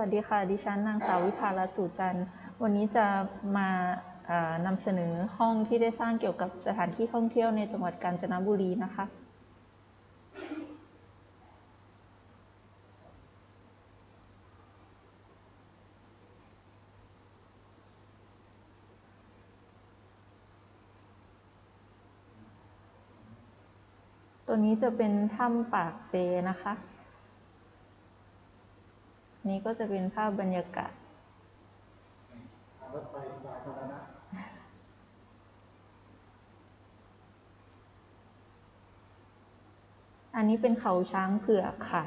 วัสดีค่ะ ดิฉันนางสาววิภาลสูจันทร์วันนี้จะมานำเสนอห้องที่ได้สร้างเกี่ยวกับสถานที่ท่องเที่ยวในจังหวัดกาญจนบุรีนะคะ ตัวนี้จะเป็นถ้ำปากเซนะคะ นี่ก็จะเป็นภาพบรรยากาศรถไฟสาธารณะอันนี้เป็นเขาช้างเผือกค่ะ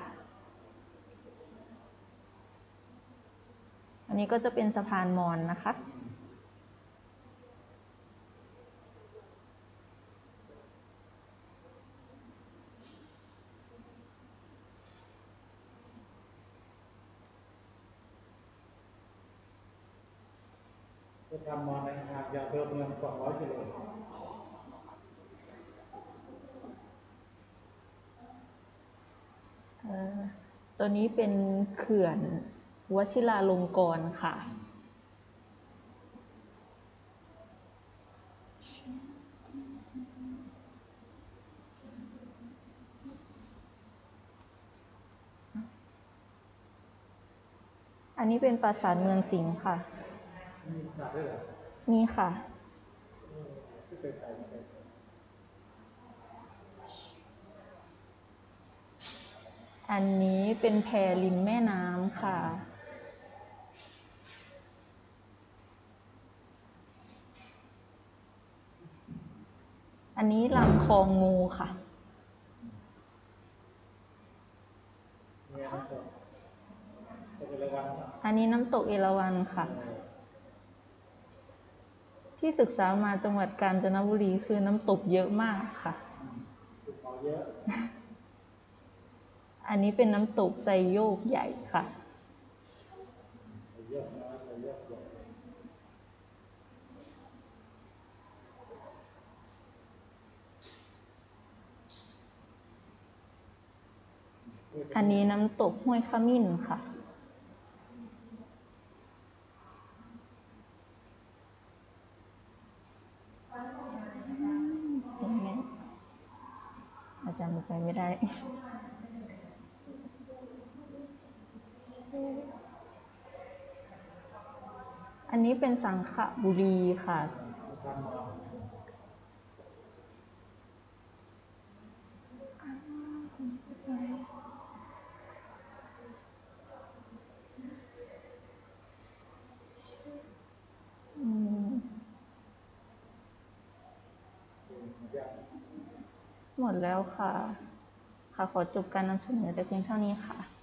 อันนี้ก็จะเป็นสะพานมอญนะคะ จะทำมาในห่าดยาวเดิมเมือง200กิโลตัวนี้เป็นเขื่อนวชิราลงกรณ์ค่ะ อันนี้เป็นปราสาทเมืองสิงห์ค่ะ มีสาดด้วยเหรอมีค่ะที่เคยไปไม่เคยไปอันนี้เป็นแพริมแม่น้ำค่ะ อันนี้ลำคลองงูค่ะมีอะไรต่อจะเป็นระวังนะอันนี้น้ำตกเอราวัณค่ะ ที่ศึกษามาจังหวัดกาญจนบุรีคือน้ำตกเยอะมากค่ะภูเขาเยอะอันนี้เป็นน้ำตกไซโยกใหญ่ค่ะเยอะน้อยเยอะเยอะอันนี้น้ำตกห้วยขมิ้นค่ะ จารย์ไปไม่ได้อันนี้เป็นสังขบุรีค่ะทำมา อืม ยาก ห มดแล้วค่ะ ค่ะขอจบการนำเสนอแต่เพียงเท่านี้ค่ะ